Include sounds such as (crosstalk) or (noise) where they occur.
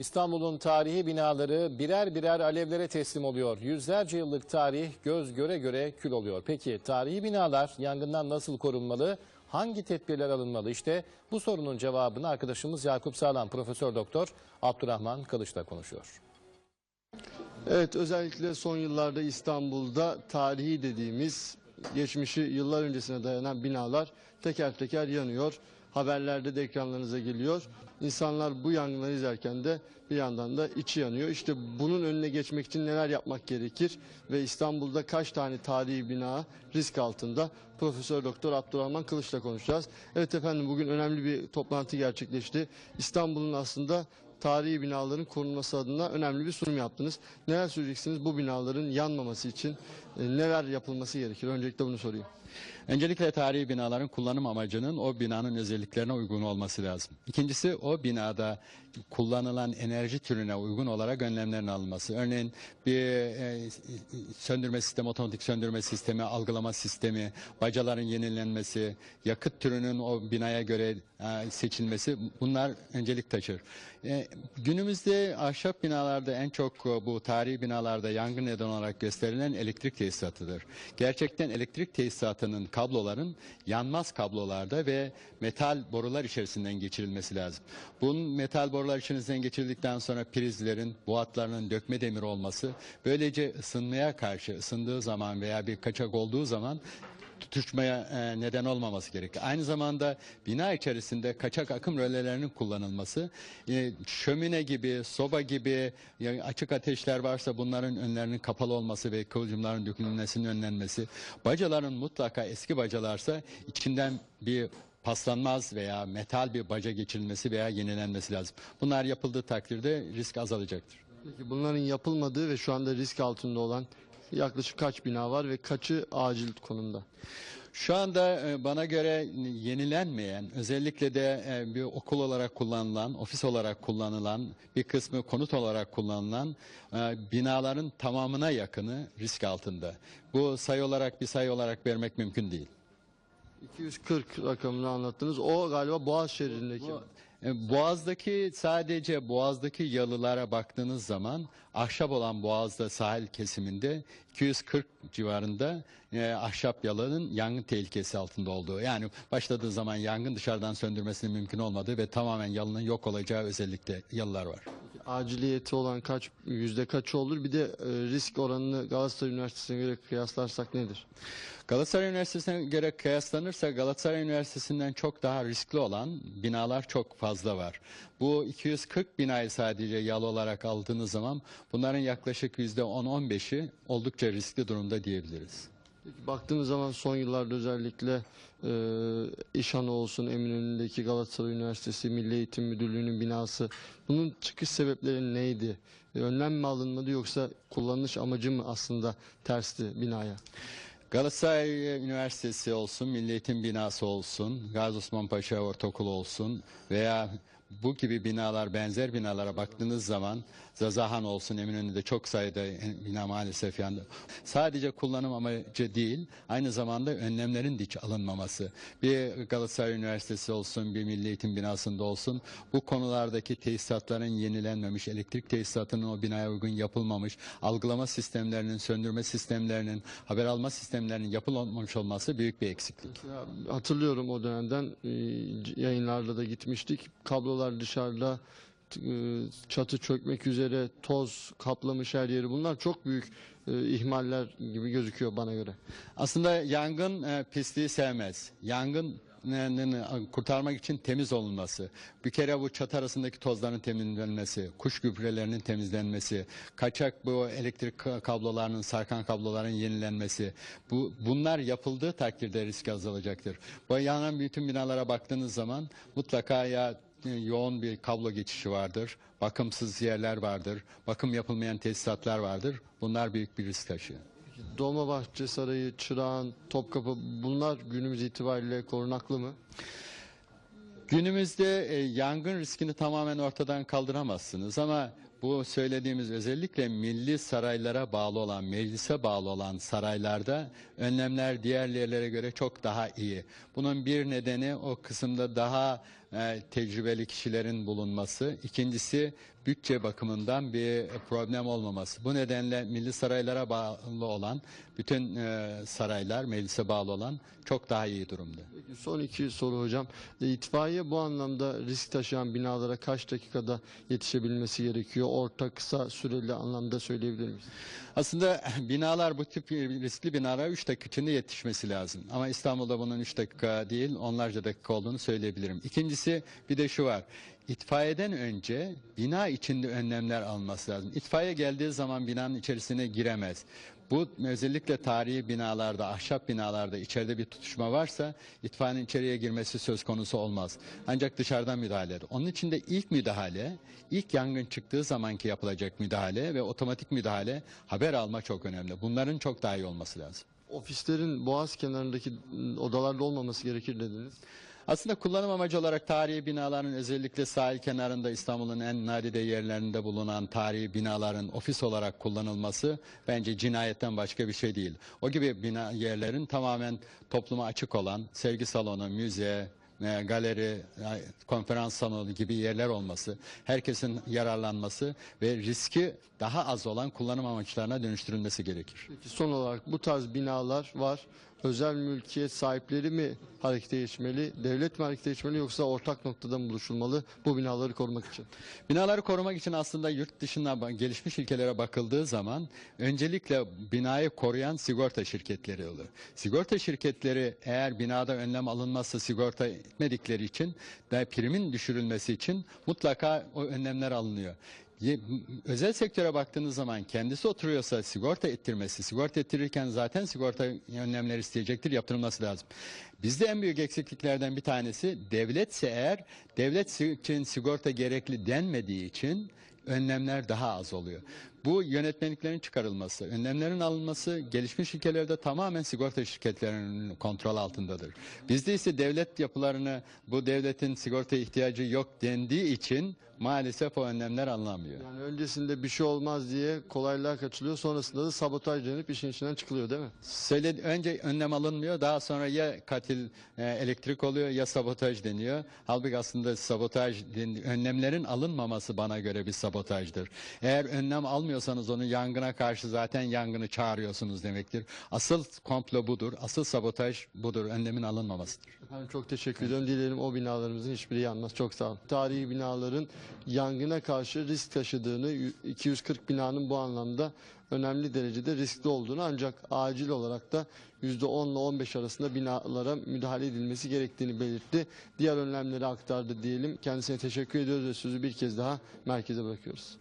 İstanbul'un tarihi binaları birer birer alevlere teslim oluyor. Yüzlerce yıllık tarih göz göre göre kül oluyor. Peki tarihi binalar yangından nasıl korunmalı? Hangi tedbirler alınmalı? İşte bu sorunun cevabını arkadaşımız Yakup Sağlam Profesör Doktor Abdurrahman Kılıç'la konuşuyor. Evet özellikle son yıllarda İstanbul'da tarihi dediğimiz geçmişi yıllar öncesine dayanan binalar teker teker yanıyor. Haberlerde de ekranlarınıza geliyor. İnsanlar bu yangınları izlerken de bir yandan da içi yanıyor. İşte bunun önüne geçmek için neler yapmak gerekir ve İstanbul'da kaç tane tarihi bina risk altında? Profesör Doktor Abdurrahman Kılıç'la konuşacağız. Evet efendim bugün önemli bir toplantı gerçekleşti. İstanbul'un aslında tarihi binaların korunması adına önemli bir sunum yaptınız. Neler söyleyeceksiniz bu binaların yanmaması için e, neler yapılması gerekir? Öncelikle bunu sorayım. Öncelikle tarihi binaların kullanım amacının o binanın özelliklerine uygun olması lazım. İkincisi o binada kullanılan enerji türüne uygun olarak önlemlerin alınması. Örneğin bir e, söndürme sistemi, otomatik söndürme sistemi, algılama sistemi, bacaların yenilenmesi, yakıt türünün o binaya göre e, seçilmesi bunlar öncelik taşır. E, günümüzde ahşap binalarda en çok e, bu tarihi binalarda yangın neden olarak gösterilen elektrik tesisatıdır. Gerçekten elektrik tesisatının kabloların yanmaz kablolarda ve metal borular içerisinden geçirilmesi lazım. Bunun metal borular içerisinden geçirildikten sonra prizlerin, boğatlarının dökme demir olması böylece ısınmaya karşı ısındığı zaman veya bir kaçak olduğu zaman tutuşmaya e, neden olmaması gerekir. Aynı zamanda bina içerisinde kaçak akım rölelerinin kullanılması, e, şömine gibi, soba gibi yani açık ateşler varsa bunların önlerinin kapalı olması ve kıvılcımların dökülmesinin önlenmesi, bacaların mutlaka eski bacalarsa içinden bir paslanmaz veya metal bir baca geçirilmesi veya yenilenmesi lazım. Bunlar yapıldığı takdirde risk azalacaktır. Peki bunların yapılmadığı ve şu anda risk altında olan yaklaşık kaç bina var ve kaçı acil konumda? Şu anda e, bana göre yenilenmeyen, özellikle de e, bir okul olarak kullanılan, ofis olarak kullanılan, bir kısmı konut olarak kullanılan e, binaların tamamına yakını risk altında. Bu sayı olarak bir sayı olarak vermek mümkün değil. 240 rakamını anlattınız. O galiba Boğaz şehrindeki. E, Boğaz'daki sadece Boğaz'daki yalılara baktığınız zaman ahşap olan Boğaz'da sahil kesiminde 240 civarında e, ahşap yalının yangın tehlikesi altında olduğu. Yani başladığı zaman yangın dışarıdan söndürmesinin mümkün olmadığı ve tamamen yalının yok olacağı özellikle yalılar var. Aciliyeti olan kaç yüzde kaçı olur? Bir de e, risk oranını Galatasaray Üniversitesi'ne göre kıyaslarsak nedir? Galatasaray Üniversitesi'ne göre kıyaslanırsa Galatasaray Üniversitesi'nden çok daha riskli olan binalar çok fazla var. Bu 240 binayı sadece yalı olarak aldığınız zaman bunların yaklaşık %10-15'i oldukça riskli durumda diyebiliriz. Baktığımız zaman son yıllarda özellikle e, İşhanı olsun, Eminönü'ndeki Galatasaray Üniversitesi Milli Eğitim Müdürlüğü'nün binası bunun çıkış sebepleri neydi? E, önlem mi alınmadı yoksa kullanış amacı mı aslında tersti binaya? Galatasaray Üniversitesi olsun, Milli Eğitim binası olsun, Gazi Osman Paşa Ortaokulu olsun veya bu gibi binalar, benzer binalara baktığınız zaman Zazahan olsun, Eminönü'nde çok sayıda bina maalesef yandı. Sadece kullanım amacı değil, aynı zamanda önlemlerin de hiç alınmaması. Bir Galatasaray Üniversitesi olsun, bir Milli Eğitim binasında olsun, bu konulardaki tesisatların yenilenmemiş, elektrik tesisatının o binaya uygun yapılmamış, algılama sistemlerinin, söndürme sistemlerinin, haber alma sistemlerinin yapılmamış olması büyük bir eksiklik. Hatırlıyorum o dönemden e, yayınlarda da gitmiştik. Kablolar dışarıda t- e, çatı çökmek üzere toz kaplamış her yeri. Bunlar çok büyük e, ihmaller gibi gözüküyor bana göre. Aslında yangın e, pisliği sevmez. Yangın e, kurtarmak için temiz olunması, bir kere bu çatı arasındaki tozların temizlenmesi, kuş gübrelerinin temizlenmesi, kaçak bu elektrik ka- kablolarının, sarkan kabloların yenilenmesi, bu bunlar yapıldığı takdirde risk azalacaktır. Bu yanan bütün binalara baktığınız zaman mutlaka ya yoğun bir kablo geçişi vardır, bakımsız yerler vardır, bakım yapılmayan tesisatlar vardır. Bunlar büyük bir risk taşıyor. Dolmabahçe Sarayı, Çırağan, Topkapı bunlar günümüz itibariyle korunaklı mı? Günümüzde e, yangın riskini tamamen ortadan kaldıramazsınız ama bu söylediğimiz özellikle milli saraylara bağlı olan, meclise bağlı olan saraylarda önlemler diğer yerlere göre çok daha iyi. Bunun bir nedeni o kısımda daha e, tecrübeli kişilerin bulunması. İkincisi bütçe bakımından bir problem olmaması. Bu nedenle milli saraylara bağlı olan bütün e, saraylar, meclise bağlı olan çok daha iyi durumda. Peki son iki soru hocam. E, İtfaiye bu anlamda risk taşıyan binalara kaç dakikada yetişebilmesi gerekiyor? Orta kısa süreli anlamda söyleyebilir miyiz? Aslında (laughs) binalar bu tip riskli binalara 3 dakika içinde yetişmesi lazım. Ama İstanbul'da bunun 3 dakika değil onlarca dakika olduğunu söyleyebilirim. İkincisi bir de şu var. İtfaiyeden önce bina içinde önlemler alınması lazım. İtfaiye geldiği zaman binanın içerisine giremez. Bu özellikle tarihi binalarda, ahşap binalarda içeride bir tutuşma varsa itfaiyenin içeriye girmesi söz konusu olmaz. Ancak dışarıdan müdahale eder. Onun için de ilk müdahale, ilk yangın çıktığı zamanki yapılacak müdahale ve otomatik müdahale haber alma çok önemli. Bunların çok daha iyi olması lazım. Ofislerin boğaz kenarındaki ıı, odalarda olmaması gerekir dediniz. Aslında kullanım amacı olarak tarihi binaların özellikle sahil kenarında İstanbul'un en nadide yerlerinde bulunan tarihi binaların ofis olarak kullanılması bence cinayetten başka bir şey değil. O gibi bina yerlerin tamamen topluma açık olan sergi salonu, müze, e, galeri, e, konferans salonu gibi yerler olması, herkesin yararlanması ve riski daha az olan kullanım amaçlarına dönüştürülmesi gerekir. Peki son olarak bu tarz binalar var. Özel mülkiyet sahipleri mi harekete geçmeli, devlet mi harekete geçmeli yoksa ortak noktada mı buluşulmalı bu binaları korumak için? Binaları korumak için aslında yurt dışına ba- gelişmiş ülkelere bakıldığı zaman öncelikle binayı koruyan sigorta şirketleri olur. Sigorta şirketleri eğer binada önlem alınmazsa sigorta etmedikleri için ve primin düşürülmesi için mutlaka o önlemler alınıyor. Özel sektöre baktığınız zaman kendisi oturuyorsa sigorta ettirmesi, sigorta ettirirken zaten sigorta önlemleri isteyecektir, yaptırılması lazım. Bizde en büyük eksikliklerden bir tanesi devletse eğer devlet için sigorta gerekli denmediği için önlemler daha az oluyor. Bu yönetmeliklerin çıkarılması, önlemlerin alınması gelişmiş ülkelerde tamamen sigorta şirketlerinin kontrol altındadır. Bizde ise devlet yapılarını bu devletin sigorta ihtiyacı yok dendiği için maalesef o önlemler alınamıyor. Yani öncesinde bir şey olmaz diye kolaylığa kaçılıyor sonrasında da sabotaj denip işin içinden çıkılıyor değil mi? Söyle, önce önlem alınmıyor daha sonra ya katil e, elektrik oluyor ya sabotaj deniyor. Halbuki aslında sabotaj önlemlerin alınmaması bana göre bir sabotajdır. Eğer önlem almıyorsanız onu yangına karşı zaten yangını çağırıyorsunuz demektir. Asıl komplo budur. Asıl sabotaj budur. Önlemin alınmamasıdır. Efendim çok teşekkür ediyorum. Dilerim o binalarımızın hiçbiri yanmaz. Çok sağ olun. Tarihi binaların yangına karşı risk taşıdığını, 240 binanın bu anlamda önemli derecede riskli olduğunu ancak acil olarak da %10 ile 15 arasında binalara müdahale edilmesi gerektiğini belirtti. Diğer önlemleri aktardı diyelim. Kendisine teşekkür ediyoruz ve sözü bir kez daha merkeze bırakıyoruz.